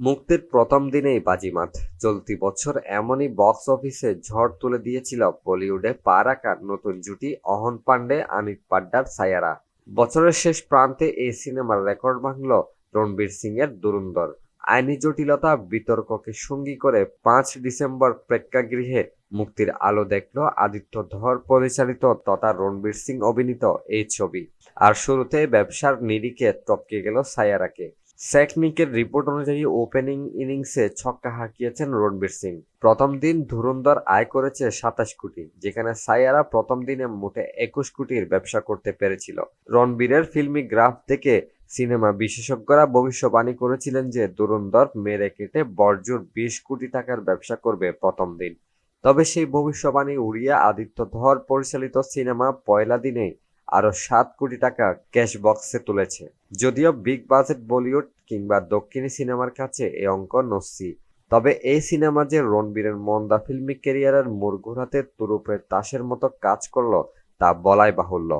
মুক্তির প্রথম দিনেই বাজিমাত। চলতি বছর এমনই বক্স অফিসে ঝড় তুলে দিয়েছিল বলিউডে পা রাখার নতুন জুটি অহন পান্ডে আনিক পাড্ডার সায়ারা। বছরের শেষ প্রান্তে এই সিনেমার রেকর্ড ভাঙল রণবীর সিং এর দুরুন্দর। আইনি জটিলতা, বিতর্ককে সঙ্গী করে পাঁচ ডিসেম্বর প্রেক্ষাগৃহে মুক্তির আলো দেখল আদিত্য ধর, পরিচালিত তথা রণবীর সিং অভিনীত এই ছবি। আর শুরুতে ব্যবসার নিরিখে টপকে গেল সায়ারাকে। সেকনিকের রিপোর্ট অনুযায়ী ওপেনিং ইনিংসে ছক্কা হাঁকিয়েছেন রণবীর সিং। প্রথম দিন ধুরন্ধর আয় করেছে সাতাশ কোটি, যেখানে সাইয়ারা প্রথম দিনে মোটে একুশ কোটির ব্যবসা করতে পেরেছিল। রণবীরের ফিল্মি গ্রাফ থেকে সিনেমা বিশেষজ্ঞরা ভবিষ্যবাণী করেছিলেন যে ধুরন্ধর মেরে কেটে বর্জুর বিশ কোটি টাকার ব্যবসা করবে প্রথম দিন। তবে সেই ভবিষ্যবাণী উড়িয়ে আদিত্য ধর পরিচালিত সিনেমা পয়লা দিনে আরও সাত কোটি টাকা ক্যাশ বক্সে তুলেছে। যদিও বিগ বাজেট বলিউড কিংবা দক্ষিণী সিনেমার কাছে এই অঙ্ক নস্যি। তবে এই সিনেমা যে রণবীরের মন্দা ফিল্মি ক্যারিয়ারের মোড় তুরুপের তাসের মতো কাজ করল, তা বলাই বাহুল্য।